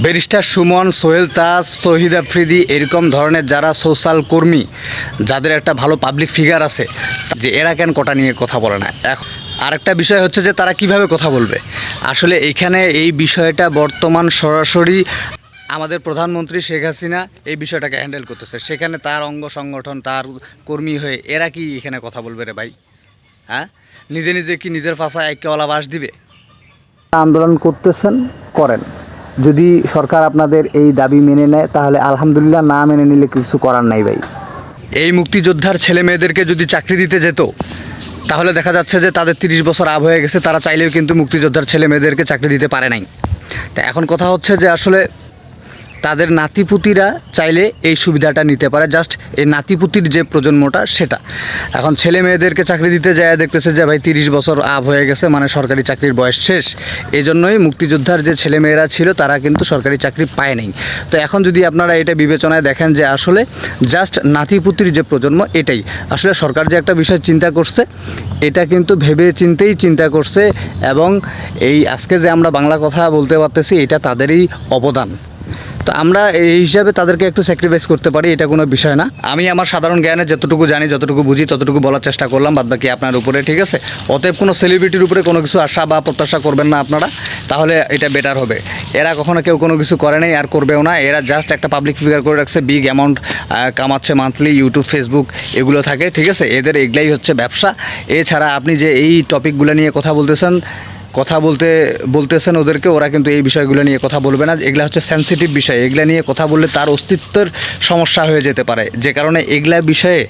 Barrister Suman, Sohel Taj তহিদ আফ্রিদি এরকম ধরনের যারা সোশ্যাল কর্মী, যাদের একটা ভালো পাবলিক ফিগার আছে, যে এরা কেন কটা নিয়ে কথা বলে না? এখন আরেকটা বিষয় হচ্ছে যে তারা কীভাবে কথা বলবে? আসলে এখানে এই বিষয়টা বর্তমান সরাসরি আমাদের প্রধানমন্ত্রী শেখ হাসিনা এই বিষয়টাকে হ্যান্ডেল করতেছে। সেখানে তার অঙ্গ সংগঠন, তার কর্মী হয়ে এরা কি এখানে কথা বলবে রে ভাই? হ্যাঁ? নিজে নিজে কি নিজের ফাঁসায় একেওয়ালা বাস দিবে? আন্দোলন করতেছেন, করেন। যদি সরকার আপনাদের এই দাবি মেনে নেয়, তাহলে আলহামদুলিল্লাহ না মেনে নিলে কিছু করার নাই ভাই। এই মুক্তিযোদ্ধার ছেলে মেয়েদেরকে যদি চাকরি দিতে যেত, তাহলে দেখা যাচ্ছে যে তাদের তিরিশ বছর আব হয়ে গেছে, তারা চাইলেও কিন্তু মুক্তিযোদ্ধার ছেলে মেয়েদেরকে চাকরি দিতে পারে নাই। তা এখন কথা হচ্ছে যে আসলে তাদের নাতিপুতিরা চাইলে এই সুবিধাটা নিতে পারে। জাস্ট এই নাতিপুতির যে প্রজন্মটা, সেটা। এখন ছেলে মেয়েদেরকে চাকরি দিতে যায়, দেখতেছে যে ভাই তিরিশ বছর আপ হয়ে গেছে মানে সরকারি চাকরির বয়স শেষ। এই জন্যই মুক্তিযোদ্ধার যে ছেলে মেয়েরা ছিল, তারা কিন্তু সরকারি চাকরি পায় নাই। তো এখন যদি আপনারা এটা বিবেচনায় দেখেন যে আসলে জাস্ট নাতিপুতির যে প্রজন্ম, এটাই। আসলে সরকার যে একটা বিষয় চিন্তা করছে, এটা কিন্তু ভেবে চিন্তেই চিন্তা করছে এবং এই আজকে যে আমরা বাংলা কথা বলতে পারতেছি, এটা তাদেরই অবদান। তো আমরা এই হিসাবে তাদেরকে একটু স্যাক্রিফাইস করতে পারি, এটা কোনো বিষয় না। আমি আমার সাধারণ জ্ঞানে যতটুকু জানি, যতটুকু বুঝি, ততটুকু বলার চেষ্টা করলাম, বাদ বাকি আপনার উপরে, ঠিক আছে? অতএব কোনো সেলিব্রিটির উপরে কোনো কিছু আশা বা প্রত্যাশা করবেন না আপনারা, তাহলে এটা বেটার হবে। এরা কখনো কেউ কোনো কিছু করে নাই, আর করবেও না। এরা জাস্ট একটা পাবলিক ফিগার করে রাখছে বিগ অ্যামাউন্ট কামাচ্ছে মান্থলি ইউটিউব ফেসবুক এগুলো থাকে, ঠিক আছে? এদের এগুলাই হচ্ছে ব্যবসা। এছাড়া আপনি যে এই টপিকগুলো নিয়ে কথা বলতেছেন কথা বলতে, বলতেছেন ওদেরকে, ওরা কিন্তু এই বিষয়গুলো নিয়ে কথা বলবে না। এগুলা হচ্ছে সেন্সিটিভ বিষয়। এগুলা নিয়ে কথা বললে তার অস্তিত্বের সমস্যা হয়ে যেতে পারে। যে কারণে এগুলা বিষয়ে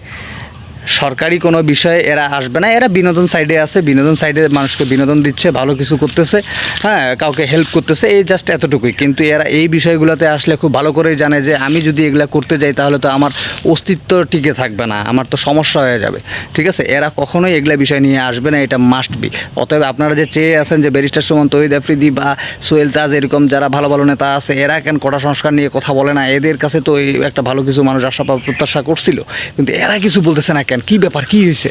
সরকারি কোনো বিষয়ে এরা আসবে না। এরা বিনোদন সাইডে আছে, বিনোদন সাইডে মানুষকে বিনোদন দিচ্ছে, ভালো কিছু করতেছে হ্যাঁ কাউকে হেল্প করতেছে, এই জাস্ট এতটুকুই। কিন্তু এরা এই বিষয়গুলোতে আসলে খুব ভালো করেই জানে যে আমি যদি এগুলা করতে যাই তাহলে তো আমার অস্তিত্ব টিকে থাকবে না, আমার তো সমস্যা হয়ে যাবে। ঠিক আছে? এরা কখনোই এগুলা বিষয় নিয়ে আসবে না, এটা মাস্ট বি অতএব আপনারা যে চেয়ে আছেন যে ব্যারিস্টার সুমন তহিদ আফ্রিদি বা সোহেল তাজ এরকম যারা ভালো ভালো নেতা আছে, এরা কেন কড়া সংস্কার নিয়ে কথা বলে না? এদের কাছে তো একটা ভালো কিছু মানুষ আশা, প্রত্যাশা করছিল। কিন্তু এরা কিছু বলতেছে না কেন কী ব্যাপার, কী হয়েছে?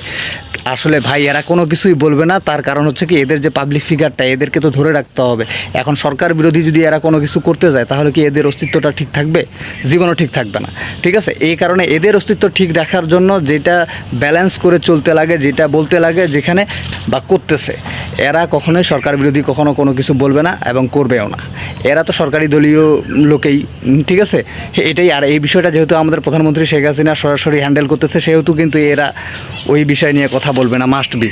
আসলে ভাই, এরা কোনো কিছুই বলবে না, তার কারণ হচ্ছে কি, এদের যে পাবলিক ফিগারটা এদেরকে তো ধরে রাখতে হবে। এখন সরকার বিরোধী যদি এরা কোনো কিছু করতে যায়, তাহলে কি এদের অস্তিত্বটা ঠিক থাকবে? জীবনও ঠিক থাকবে না। ঠিক আছে? এই কারণে এদের অস্তিত্ব ঠিক রাখার জন্য যেটা ব্যালেন্স করে চলতে লাগে, যেটা বলতে লাগে, যেখানে বা করতেছে, এরা কখনোই সরকার বিরোধী কখনো কোনো কিছু বলবে না এবং করবেও না। এরা তো সরকারি দলীয় লোকেই, ঠিক আছে? এটাই, আর এই বিষয়টা যেহেতু আমাদের প্রধানমন্ত্রী শেখ হাসিনা সরাসরি হ্যান্ডেল করতেছে, সেহেতু কিন্তু এরা ওই বিষয় নিয়ে কথা বলবে না মাস্ট বি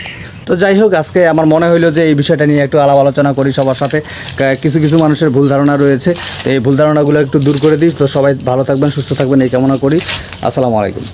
তো যাই হোক, আজকে আমার মনে হইল যে এই বিষয়টা নিয়ে একটু আলাপ আলোচনা করি সবার সাথে। কিছু কিছু মানুষের ভুল ধারণা রয়েছে। তো এই ভুল ধারণাগুলো একটু দূর করে দিই। তো সবাই ভালো থাকবেন, সুস্থ থাকবেন, এই কামনা করি। আসসালামু আলাইকুম।